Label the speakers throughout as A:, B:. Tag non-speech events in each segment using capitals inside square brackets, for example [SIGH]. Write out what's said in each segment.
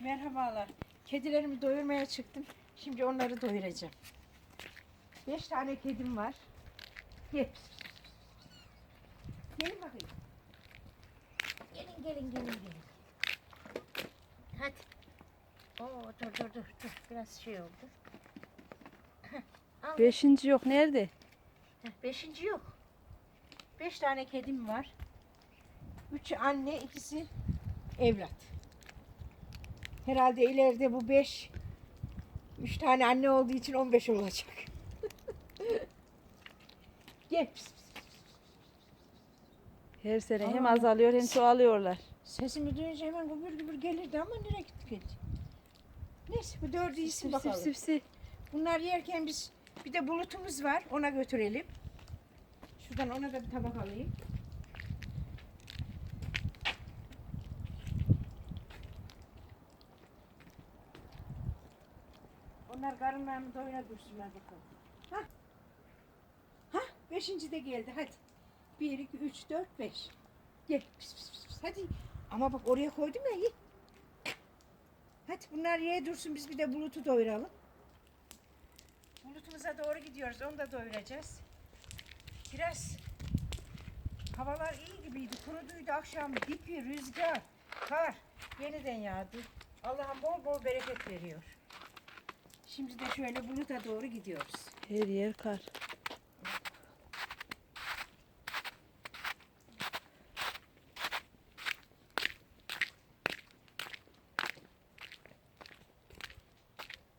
A: Merhabalar. Kedilerimi doyurmaya çıktım. Şimdi onları doyuracağım. Beş tane kedim var. Gel. Gelin bakayım. Gelin gelin gelin gelin. Hadi. Oo dur dur dur dur. Biraz şey oldu. Al.
B: Beşinci yok. Nerede?
A: Heh, Beşinci yok. Beş tane kedim var. Üçü anne, ikisi evlat. Herhalde ileride bu beş, üç tane anne olduğu için on beş olacak. [LAUGHS] Gel. pis, pis.
B: Her sene hem azalıyor hem çoğalıyorlar.
A: Sesimi duyunca hemen gümbür gümbür gelirdi ama nereye gitti kedi? Neyse bu dördü iyisin
B: Sif
A: bakalım.
B: sif.
A: Bunlar yerken biz bir de bulutumuz var ona götürelim. Şuradan ona da bir tabak alayım. Onlar karınlarını doyura dursunlar bakalım. Hah. Hah beşinci de geldi hadi. Bir, iki, üç, dört, beş. Gel. Pis, pis, pis, pis. Hadi. Ama bak oraya koydum ya ye. Hadi bunlar ye dursun biz bir de bulutu doyuralım. Bulutumuza doğru gidiyoruz. Onu da doyuracağız. Biraz havalar iyi gibiydi. Kuruduydu akşam. Dipi, rüzgar, kar yeniden yağdı. Allah'ım bol bol bereket veriyor. Şimdi de şöyle buluta doğru gidiyoruz.
B: Her yer kar.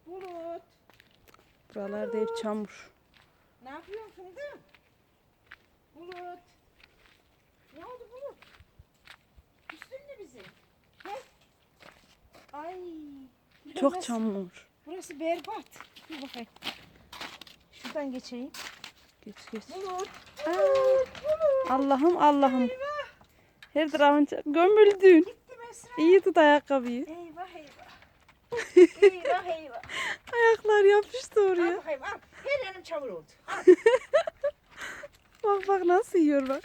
A: Bulut.
B: Buralarda hep çamur.
A: Ne yapıyorsun fındım? Bulut. Ne oldu Bulut? Küstün mü bizi? He? Ay.
B: Çok çamur.
A: Burası berbat. Dur bakayım. Şuradan geçeyim.
B: Geç geç.
A: Bulut.
B: Allah'ım Allah'ım.
A: Eyvah.
B: Her tarafın gömüldün.
A: Gittim Esra.
B: İyi tut ayakkabıyı.
A: Eyvah eyvah. [LAUGHS] eyvah eyvah.
B: Ayaklar yapıştı
A: Al
B: oraya.
A: bakayım al. Her yerim çamur oldu. Al. [LAUGHS]
B: Bak bak nasıl yiyor bak.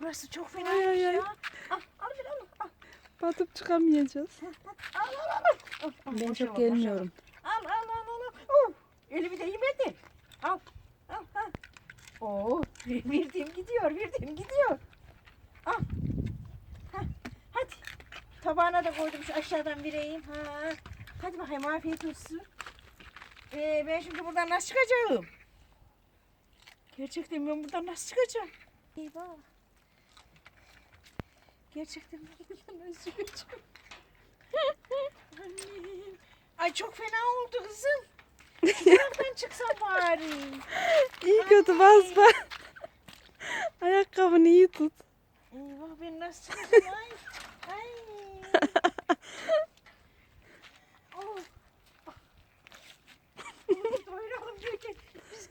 A: Burası çok fena ya. Al al bir al. Al
B: Batıp çıkamayacağız.
A: al al. al.
B: Ben çok gelmiyorum.
A: Al al al al. al. Elimi de yemedin. Al. Al al. Oo, [LAUGHS] verdiğim gidiyor, verdiğim gidiyor. Al. Hah, hadi. Tabağına da koydum şu aşağıdan vereyim. Ha. Hadi bakayım afiyet olsun. Ee, ben şimdi buradan nasıl çıkacağım? Gerçekten ben buradan nasıl çıkacağım? Eyvah. Gerçekten ben buradan nasıl çıkacağım? Annem. Ay çok fena oldu kızım. [LAUGHS] Taraftan çıksam bari.
B: İyi kötü bas bas. Ayakkabını iyi tut.
A: Eyvah ben nasıl çıkacağım ay. Ay. [LAUGHS] Oh. Biz.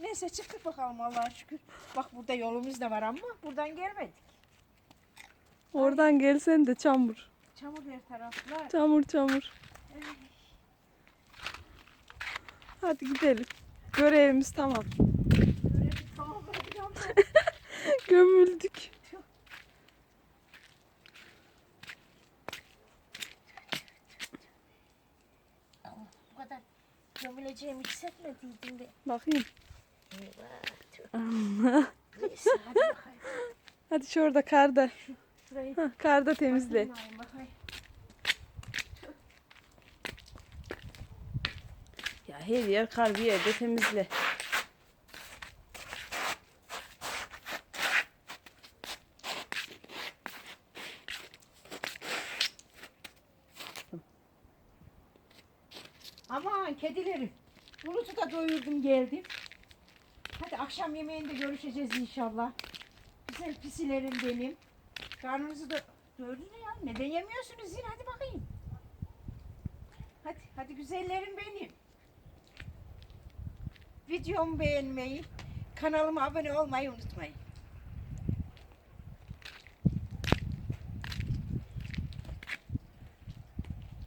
A: Neyse çıktık bakalım Allah'a şükür. Bak burada yolumuz da var ama buradan gelmedik.
B: Oradan gelsen de çamur.
A: Çamur her taraflar.
B: Çamur çamur. Hadi gidelim. Görevimiz tamam.
A: Tamamlayacağım [LAUGHS] ben.
B: Gömüldük.
A: Bu kadar gömüleceğimi hissetmediydim de.
B: Bakayım.
A: Neyse hadi bakayım.
B: Hadi şu orada karda. Hah, karda temizle.
A: bakayım, bakayım.
B: Ya her yer kar bir yerde temizle.
A: Aman kedilerim. Bulut'u da doyurdum geldim. Hadi akşam yemeğinde görüşeceğiz inşallah. Güzel pisilerim benim. Karnınızı da doyurdunuz ya. Neden yemiyorsunuz yine? Hadi bakayım. Hadi, hadi güzellerim benim. Videomu beğenmeyi, kanalıma abone olmayı unutmayın.